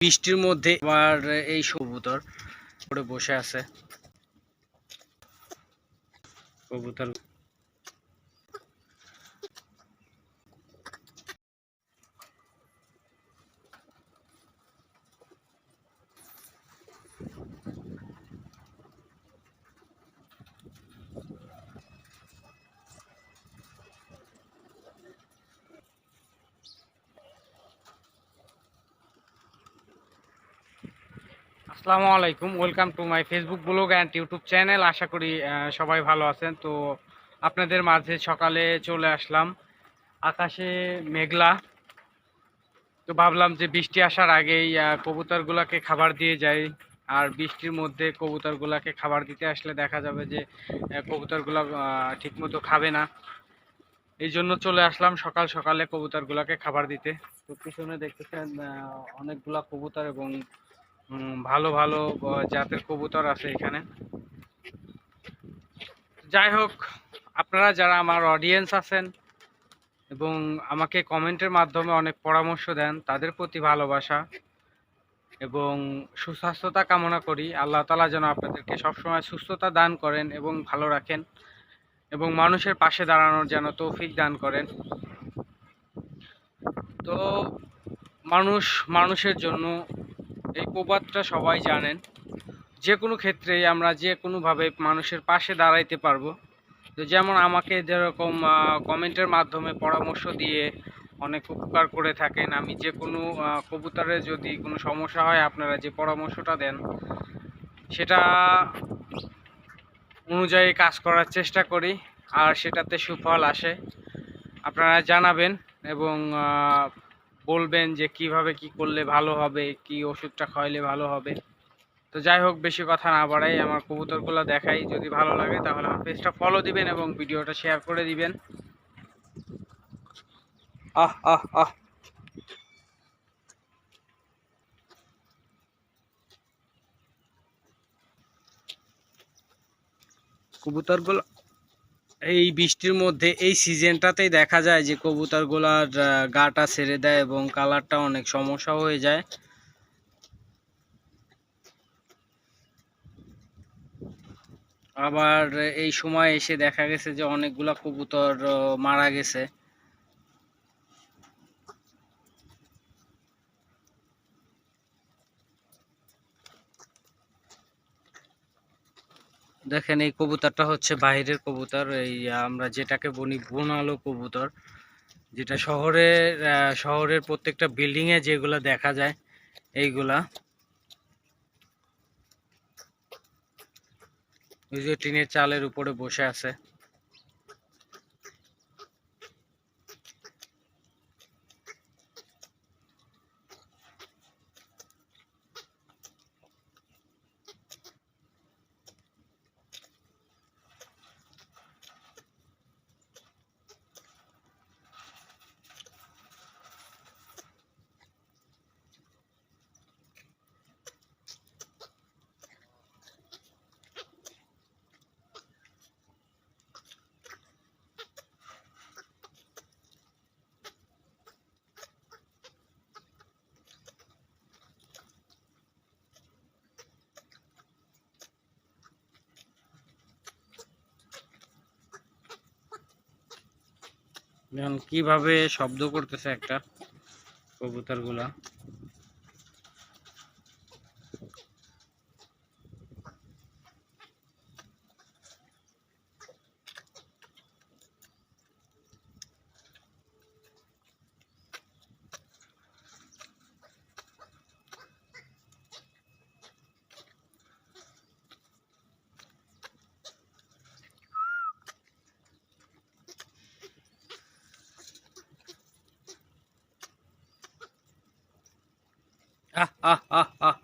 বৃষ্টির মধ্যে আবার এই কবুতর করে বসে আছে। কবুতর আসসালামু আলাইকুম, welcome to my Facebook blog and YouTube channel. আশা করি সবাই ভালো আছেন। তো আপনাদের মাঝে সকালে চলে আসলাম। আকাশে মেঘলা। তো ভাবলাম যে বৃষ্টি আসার আগেই কবুতরগুলোকে খাবার দিয়ে যাই। আর বৃষ্টির মধ্যে কবুতরগুলোকে খাবার দিতে আসলে দেখা যাবে যে কবুতরগুলো ঠিকমতো খাবে না। এই জন্য চলে আসলাম সকাল সকালে কবুতরগুলোকে খাবার দিতে। তো পিছনে দেখতেছেন অনেকগুলা কবুতর এবং ভালো ভালো জাতের কবুতর আছে এখানে। যাই হোক, আপনারা যারা আমার অডিয়েন্স আছেন এবং আমাকে কমেন্টের মাধ্যমে অনেক পরামর্শ দেন, তাদের প্রতি ভালোবাসা এবং সুস্বাস্থ্যতা কামনা করি। আল্লাহ তালা যেন আপনাদেরকে সবসময় সুস্থতা দান করেন এবং ভালো রাখেন এবং মানুষের পাশে দাঁড়ানোর যেন তৌফিক দান করেন। তো মানুষ মানুষের জন্য এই প্রবাদটা সবাই জানেন। যে কোনো ক্ষেত্রেই আমরা যে কোনোভাবে মানুষের পাশে দাঁড়াইতে পারব। তো যেমন আমাকে যেরকম কমেন্টের মাধ্যমে পরামর্শ দিয়ে অনেক উপকার করে থাকেন। আমি যে কোনো আহ, কবুতরে যদি কোনো সমস্যা হয় আপনারা যে পরামর্শটা দেন সেটা অনুযায়ী কাজ করার চেষ্টা করি আর সেটাতে সুফল আসে। আপনারা জানাবেন এবং বলবেন যে কীভাবে কি করলে ভালো হবে, কি ওষুধটা খাওয়াইলে ভালো হবে। তো যাই হোক, বেশি কথা না বাড়াই, আমার কবুতরগুলো দেখাই। যদি ভালো লাগে তাহলে আমার পেজটা ফলো দিবেন এবং ভিডিওটা শেয়ার করে দিবেন। আহ আহ আহ। কবুতরগুলো এই বৃষ্টির মধ্যে এই সিজনটাতেই দেখা যায় যে কবুতরগুলার গাটা ছেড়ে দেয় এবং কালারটা অনেক সমস্যা হয়ে যায়। আবার এই সময় এসে দেখা গেছে যে অনেকগুলা কবুতর মারা গেছে। দেখেন এই কবুতরটা হচ্ছে বাইরের কবুতর এই আমরা যেটাকে বলি বোনালো কবুতর যেটা শহরের আহ, শহরের প্রত্যেকটা বিল্ডিং এ যেগুলা দেখা যায় এইগুলা। ওই যে টিনের চালের উপরে বসে আছে। কীভাবে শব্দ করতেছে একটা কবুতর গুলা আহ আহ আহ আহ